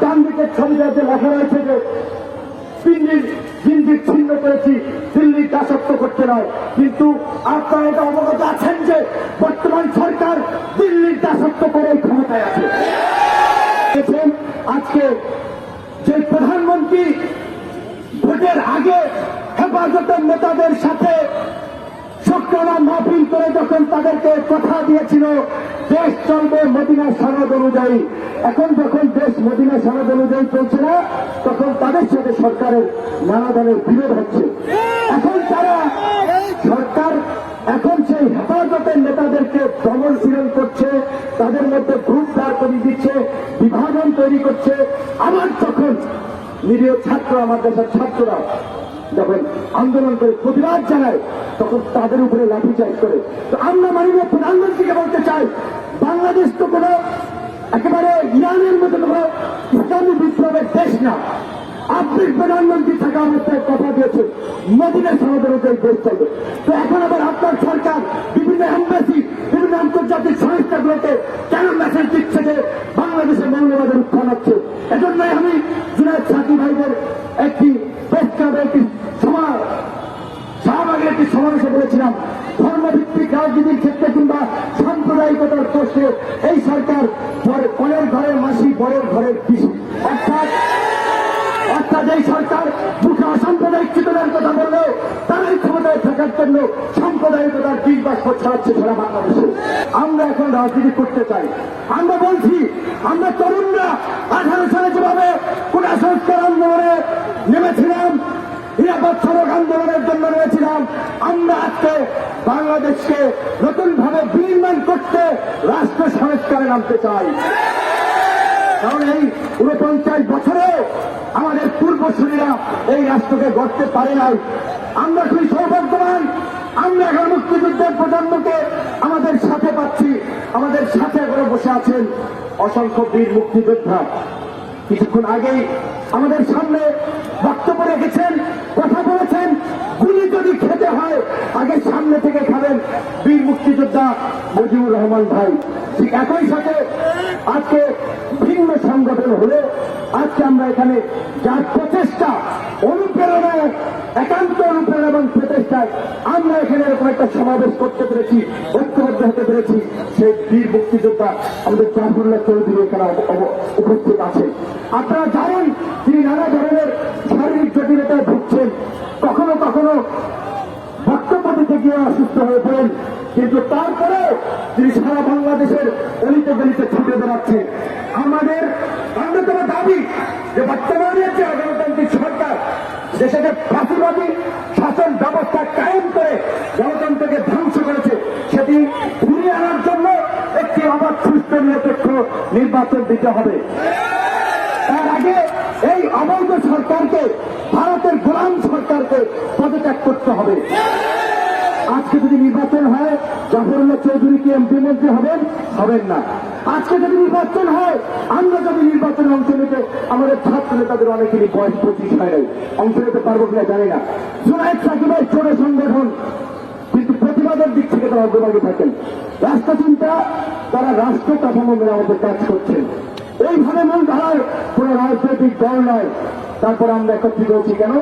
ডান দিকের ছবিটাতে লেখা রয়েছে যে দিল্লির দিল্লি ছিন্ন করেছি দিল্লির দাসত্ব করতে নয় কিন্তু আপনারা এটা অবগত আছেন যে বর্তমান সরকার দিল্লির দাসত্ব করে ক্ষমতায় আছে। আজকে যে প্রধানমন্ত্রী ভোটের আগে হেফাজতের নেতাদের সাথে শুক্রবার মাহফিল করে যখন তাদেরকে কথা দিয়েছিল, দেশ চলবে মদিনা সনদ অনুযায়ী। এখন যখন দেশ মদিনা সনদ অনুযায়ী চলছে না, তখন তাদের সাথে সরকারের নানা ধরনের বিরোধ হচ্ছে। এখন তারা সরকার, এখন সেই হেফাজতের নেতাদেরকে দমন পীড়ন করছে, তাদের মধ্যে গ্রুপ দাঁড় করিয়ে দিচ্ছে, বিভাজন তৈরি করছে। আবার তখন নিরীহ ছাত্র আমার দেশের ছাত্ররা যখন আন্দোলন করে প্রতিবাদ জানায়, তখন তাদের উপরে লাঠিচার্জ করে। তো আমরা মাননীয় প্রধানমন্ত্রীকে বলতে চাই, বাংলাদেশ তো কোনো একেবারে ইরানের মতো কোনো ইসলামী বিপ্লবের দেশ না। আপনি প্রধানমন্ত্রী থাকা অবস্থায় কথা দিয়েছেন, মদিনা সমাজের দেশ চলবে। তো এখন আবার আপনার সরকার, বিভিন্ন এম্বাসি বিভিন্ন আন্তর্জাতিক সংস্থাগুলোতে কেন মেসেজ দিচ্ছে যে বাংলাদেশের মৌলবাদের উত্থান হচ্ছে? এজন্যই আমি জুনায়দ সাথী ভাইদের একটি প্রেস ক্লাবের একটি সভা, শাহবাগের একটি সমাবেশে বলেছিলাম, ধর্মভিত্তিক রাজনীতির ক্ষেত্রে কিংবা সাম্প্রদায়িকতার প্রশ্নে এই সরকার পরের ঘরের মাসি, পরের ঘরের পিসি। অর্থাৎ এই সরকার মুখে অসাম্প্রদায়িক চেতনার কথা বললেও তারাই ক্ষমতায় থাকার জন্য সাম্প্রদায়িকতার বাষ্প ছড়াচ্ছে সারা বাংলাদেশে। আমরা এখন রাজনীতি করতে চাই। আমরা বলছি, আমরা তরুণরা আঠারো সালে যেভাবে কোটা সংস্কার আন্দোলনে নেমেছিলাম, নিরাপদ সড়ক আন্দোলনের জন্য রয়েছিলাম আমরা আজকে বাংলাদেশকে নতুন ভাবে বিনির্মাণ করতে রাষ্ট্র সংস্কারে নামতে চাই। কারণ এই উনপঞ্চাশ বছরে আমাদের পূর্বসূরীরা এই রাষ্ট্রকে গড়তে পারে নাই। আমরা খুবই সৌভাগ্যবান। আমরা এখন মুক্তিযুদ্ধের প্রজন্মকে আমাদের সাথে পাচ্ছি। আমাদের সাথে করে বসে আছেন অসংখ্য বীর মুক্তিযোদ্ধা। কিছুক্ষণ আগেই আমাদের সামনে বক্তব্য রেখেছেন কথা বলেছেন গুলি যদি খেতে হয় আগে সামনে থেকে বীর মুক্তিযোদ্ধা মুজিবুর রহমান ভাই। ঠিক একই সাথে আজকে ভিন্ন সংগঠন হলে আজকে আমরা এখানে যার প্রচেষ্টা, অনুপ্রেরণায়, একান্ত অনুপ্রেরণা এবং প্রচেষ্টায় আমরা এখানে এরকম একটা সমাবেশ করতে পেরেছি, ঐক্যবদ্ধ হতে পেরেছি, সেই বীর মুক্তিযোদ্ধা আমাদের জাফরুল্লাহ চৌধুরী এখানে উপস্থিত আছে। আপনারা জানেন তিনি নানা ধরনের শারীরিক জটিলতায় ভুগছেন। কখনো কখনো গিয়ে অসুস্থ হয়ে পড়েন। কিন্তু তারপরে তিনি সারা বাংলাদেশের অলিতে গলিতে ছুটে বেড়াচ্ছেন আমাদের অন্যতম দাবি যে বর্তমানে যে গণতান্ত্রিক সরকার দেশে যে ফাঁসিবাদী শাসন ব্যবস্থা কায়েম করে গণতন্ত্রকে ধ্বংস করেছে, সেটি ফিরিয়ে আনার জন্য একটি অবাধ সুস্থ নিরপেক্ষ নির্বাচন দিতে হবে। তার আগে এই অবৈধ সরকারকে, ভারতের গোলাম সরকারকে পদত্যাগ করতে হবে। আজকে যদি নির্বাচন হয় জাফরুল্লাহ চৌধুরী কি এমপি মন্ত্রী হবেন? হবেন না। আজকে যদি নির্বাচন হয়, আমরা যদি নির্বাচনে অংশ নিতে, আমাদের ছাত্র নেতাদের অনেকেরই বয়স পঁচিশ হয় নাই। অংশ নিতে পারব কিনা জানি না। জুনায়দ সাকিবের ছোট সংগঠন। কিন্তু প্রতিবাদের দিক থেকে তারা অগ্রভাগে থাকেন। রাষ্ট্র চিন্তা, তারা রাষ্ট্র কাঠামো মেরামতের কাজ করছেন। এইভাবে মূল ধারার কোন রাজনৈতিক দল নয়। তারপর আমরা একত্রিত হচ্ছি কেন?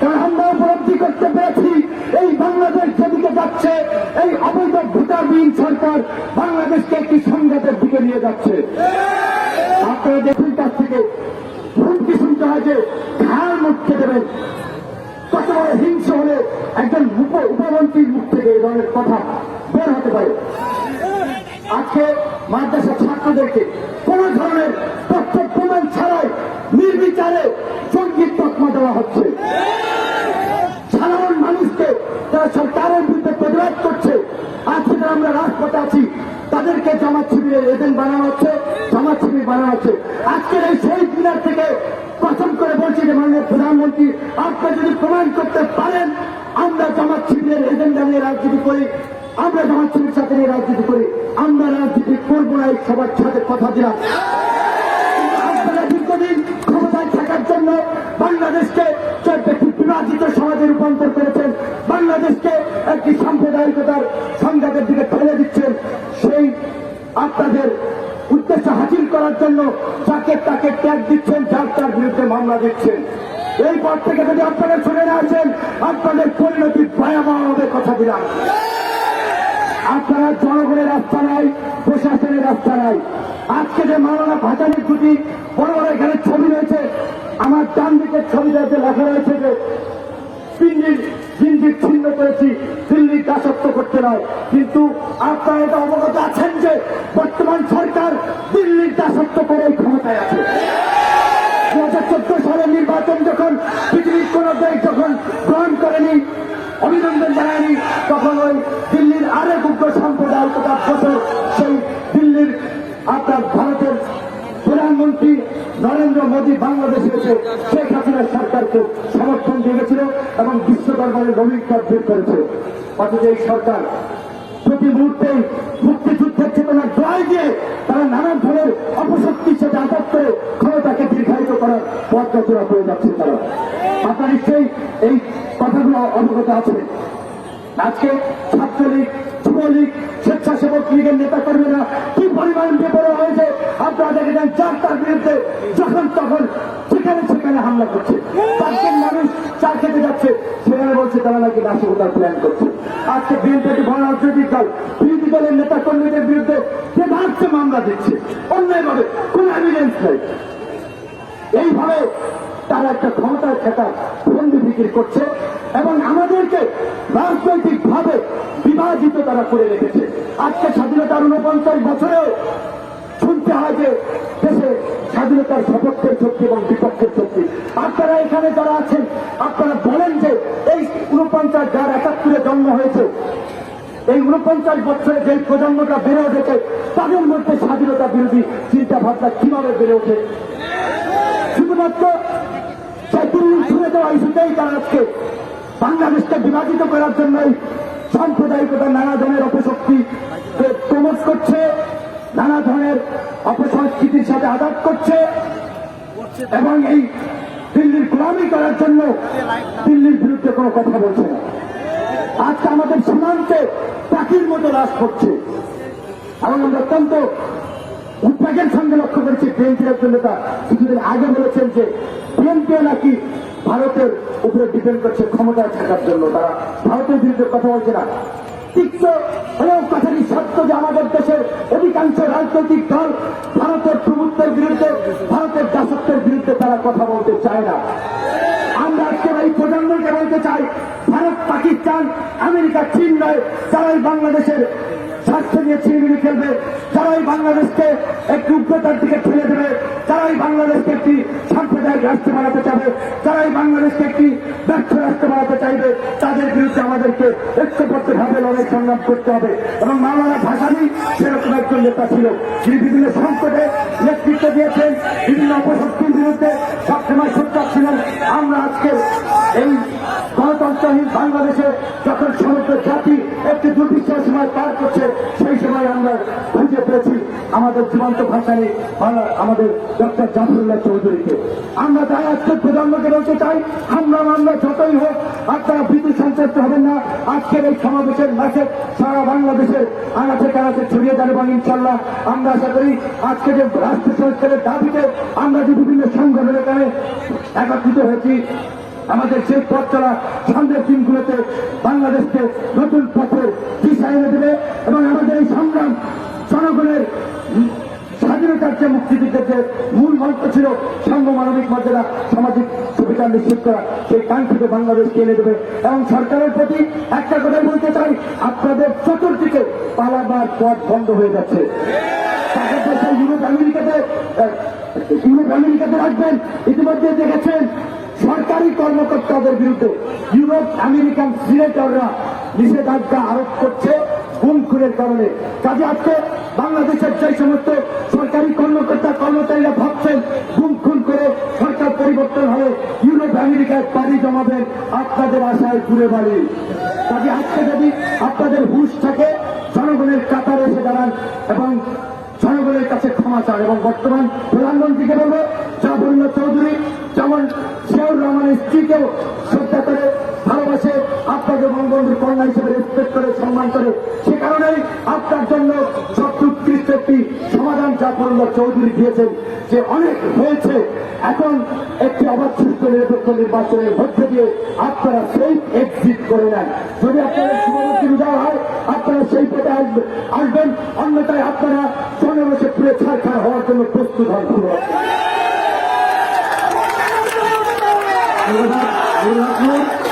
কারণ আমরা উপলব্ধি করতে পেরেছি। এই বাংলাদেশ যেদিকে যাচ্ছে, এই অবৈধ ভোটারবিহীন সরকার বাংলাদেশকে একটি সংঘাতের দিকে নিয়ে যাচ্ছে। আপনারা দেখুন কাছ থেকে হুমকি শুনতে হয় যে দেবেন কত বড় হিংসা হলে একজন উপ- উপমন্ত্রীর মুখ থেকে এই ধরনের কথা বের হতে পারে। আজকে মাদ্রাসা ছাত্রদেরকে কোন ধরনের তথ্য প্রমাণ ছাড়াই নির্বিচারে সংগীত তকমা দেওয়া হচ্ছে সাধারণ মানুষকে যারা সরকারের বিরুদ্ধে প্রতিবাদ করছে আজকে যারা আমরা রাজপথে আছি তাদেরকে জামাত এজেন্ট বানানো হচ্ছে শিবির বানানো হচ্ছে। আজকের এই শহীদ মিনার থেকে কসম করে বলছি যে মাননীয় প্রধানমন্ত্রী আপনি যদি প্রমাণ করতে পারেন, আমরা জামাত শিবিরের এজেন্ডা নিয়ে রাজনীতি করি, আমরা জামাত শিবির সাথে নিয়ে রাজনীতি করি, আমরা রাজনীতি করব না এই সবার সাথে কথা দিলাম। আপনারা দীর্ঘদিন ক্ষমতায় থাকার জন্য বাংলাদেশকে বিভাজিত সমাজে রূপান্তর করেছেন। বাংলাদেশকে একটি সাম্প্রদায়িকতার সংঘাতের দিকে ঠেলে দিচ্ছেন। আপনাদের উদ্দেশ্য হাসিল করে করার জন্য যাকে তাকে ট্যাগ দিচ্ছেন, যার তার বিরুদ্ধে মামলা দিচ্ছেন এই পর থেকে যদি আপনারা শুনে না আসেন, আপনাদের পরিণতি ভয়াবহ হবে কথা দিলাম। আপনারা জনগণের রাস্তা নাই, প্রশাসনের রাস্তা নাই। আজকে যে মাওলানা ভাজানির দুটি বড় বড় এখানে ছবি রয়েছে, আমার ডান দিকের রয়েছে লেখা রয়েছে যে দিল্লির ছিন্ন করেছি দিল্লির দাসত্ব করতে নয় কিন্তু আপনারা এটা অবগত আছেন যে বর্তমান সরকার দিল্লির দাসত্ব করে ক্ষমতায় আছে। দু হাজার চোদ্দ সালের নির্বাচন যখন পৃথিবীর কোন দেশ যখন গ্রহণ করেনি, অভিনন্দন জানায়নি, তখন ওই দিল্লির আরেক উগ্র সম্প্রদায় তথা বছর সেই দিল্লির আপনার ভারতের প্রধানমন্ত্রী নরেন্দ্র মোদী বাংলাদেশে এসে শেখ হাসিনা সরকারকে সমর্থন দিয়েছিল। এবং বিশ্ব দরবারে নবীকরণ বের করেছে। অথচ এই সরকার প্রতি মুহূর্তেই মুক্তিযুদ্ধের চেতনা জয় দিয়ে তারা নানান ধরনের অপশক্তির সাথে আঘাত করে ক্ষমতাকে দীর্ঘায়িত করার পথযাত্রা করে যাচ্ছে তারা। আপনার নিশ্চয়ই এই কথাগুলো অবগত আছে আজকে ছাত্রলীগ, যুবলীগ, স্বেচ্ছাসেবক লীগের নেতা কর্মীরা কি পরিমাণ বেপরোয়া হয়েছে আপনারা দেখেছেন যার তার বিরুদ্ধে যখন তখন সেখানে সেখানে হামলা করছে। পাঁচজন মানুষ চা খেতে যাচ্ছে। সেখানে বলছে তারা নাকি নাশকতার প্ল্যান করছে। আজকে বিএনপি বড় রাজনৈতিক দল, বিরোধী দলের নেতা কর্মীদের বিরুদ্ধে বেধার্থে মামলা দিচ্ছে, অন্যায়ভাবে কোন এভিডেন্স নেই। এইভাবে তারা একটা ক্ষমতার খেতা বন্দি বিক্রি করছে এবং আমাদেরকে রাজনৈতিক ভাবে বিভাজিত তারা করে রেখেছে। আজকে স্বাধীনতার উনপঞ্চাশ বছরেও শুনতে হয় যে দেশে স্বাধীনতার সপক্ষের শক্তি এবং বিপক্ষের শক্তি আপনারা এখানে যারা আছেন, আপনারা বলেন যে এই উনপঞ্চাশ যার একাত্তরে জন্ম হয়েছে, এই উনপঞ্চাশ বছরে যে প্রজন্মটা বেড়ে উঠেছে, তাদের মধ্যে স্বাধীনতা বিরোধী চিন্তা ভাবনা কীভাবে বেড়ে ওঠে? শুধুমাত্র ছুড়ে দেওয়া ইস্যুতেই তারা আজকে বাংলাদেশকে বিভাজিত করার জন্যই সাম্প্রদায়িকতা, নানা ধরনের অপশক্তি প্রমোট করছে, নানা ধরনের অপসংস্কৃতির সাথে আঘাত করছে, এবং এই দিল্লির গোলামি করার জন্য দিল্লির বিরুদ্ধে কোনো কথা বলছে না। আজকে আমাদের সীমান্তে পাখির মতো রাস করছে এবং আমরা অত্যন্ত উদ্বেগের সঙ্গে লক্ষ্য করেছি বিএনপির একজন নেতা কিছুদিন আগে বলেছেন যে বিএনপি নাকি ভারতের উপরে ডিপেন্ড করছে, ক্ষমতায় থাকার জন্য। তারা ভারতের বিরুদ্ধে কথা বলছে না। তিক্ত হলেও কথাটি সত্য যে আমাদের দেশের অধিকাংশ রাজনৈতিক দল ভারতের প্রভুত্বের বিরুদ্ধে, ভারতের দাসত্বের বিরুদ্ধে তারা কথা বলতে চায় না। আমরা আজকে এই প্রজন্মকে বলতে চাই ভারত পাকিস্তান আমেরিকা চীন নয় তারাই বাংলাদেশের স্বার্থ নিয়ে ছিনিমিনি খেলবে। যারাই বাংলাদেশকে একটি উগ্রতার দিকে ঠেলে দেবে, যারাই বাংলাদেশকে একটি সাম্প্রদায়িক রাষ্ট্র বানাতে চাবে, যারাই বাংলাদেশকে একটি ব্যর্থ রাষ্ট্র বানাতে চাইবে, তাদের বিরুদ্ধে আমাদেরকে ঐক্যবদ্ধভাবে লড়াই সংগ্রাম করতে হবে। এবং মাওলানা ভাসানি সেরকম একজন নেতা ছিল, যিনি বিভিন্ন সংকটে নেতৃত্ব দিয়েছেন, বিভিন্ন অপশক্তির বিরুদ্ধে সবসময় সোচ্চার ছিলেন। আমরা আজকে এই গণতন্ত্রহীন বাংলাদেশে যখন সমগ্র জাতি একটি দুর্বিশ্বাস সময় পার করছে সময় আমরা খুঁজে পেয়েছি আমাদের জীবন্ত ভাষায় আমাদের ডক্টর জাফরুল্লাহ চৌধুরীকে। আমরা তাই আজকে প্রজন্মকে বলতে চাই, আমরা মামলা যতই হোক, আপনারা ভীতি সন্তুষ্ট হবেন না। আজকের এই সমাবেশের মেসেজ সারা বাংলাদেশের আনাচে কানাচে ছড়িয়ে যাবে এবং ইনশাল্লাহ আমরা আশা করি। আজকে যে রাষ্ট্র সংস্কারের দাবিতে আমরা যে বিভিন্ন সংগঠনের এখানে একত্রিত হয়েছি আমাদের সেই পথ চলা সামনের দিনগুলোতে বাংলাদেশকে নতুন পথের দিশা এনে দেবে এবং আমাদের এই সংগ্রাম জনগণের স্বাধীনতার যে মুক্তিযুদ্ধের যে মূল মন্ত্র ছিল সাম্য মানবিক মর্যাদা, সামাজিক সুবিধা নিশ্চিত করা, সেই কাঙ্ক্ষিত বাংলাদেশকে এনে দেবে। এবং সরকারের প্রতি একটা কথাই বলতে চাই, আপনাদের চতুর্দিকে পালাবার পথ বন্ধ হয়ে যাচ্ছে। ইউরোপ, আমেরিকাতে ইউরোপ, আমেরিকাতে রাখবেন। ইতিমধ্যে দেখেছেন সরকারি কর্মকর্তাদের বিরুদ্ধে ইউরোপ আমেরিকান সিনেটররা নিষেধাজ্ঞা আরোপ করছে গুম খুনের কারণে। কাজে আজকে বাংলাদেশের যে সমস্ত সরকারি কর্মকর্তা কর্মচারীরা ভাবছেন গুম খুন করে সরকার পরিবর্তন হলে ইউরোপ আমেরিকায় পাড়ি জমাবেন আপনাদের আশায় ঘুরে বাড়ি। কাজে আজকে যদি আপনাদের হুশ থাকে, জনগণের কাতারে এসে দাঁড়ান এবং জনগণের কাছে ক্ষমা চান এবং বর্তমান প্রধানমন্ত্রীকে বলব চৌধুরী যেমন শিয়াউর রহমানের স্ত্রীকেও শ্রদ্ধা করে ভালোবাসে, আপনাকে বঙ্গবন্ধুর কন্যা হিসেবে রেসপেক্ট করে, সম্মান করে। সে কারণেই আপনার জন্য নির্দিষ্ট একটি সমাধান জাফরুল্লাহ চৌধুরী দিয়েছেন, যে অনেক হয়েছে। এখন একটি অবাধ নিরপেক্ষ নির্বাচনের মধ্যে দিয়ে আপনারা সেই এক্সিট করে নেন। যদি আপনাদের শুভমুক্তি দেওয়া হয়, আপনারা সেই পথে আসবে- আসবেন। অন্যথায় আপনারা জনবসে পুরে ছাড়খাড় হওয়ার জন্য প্রস্তুত হন। 俺は来る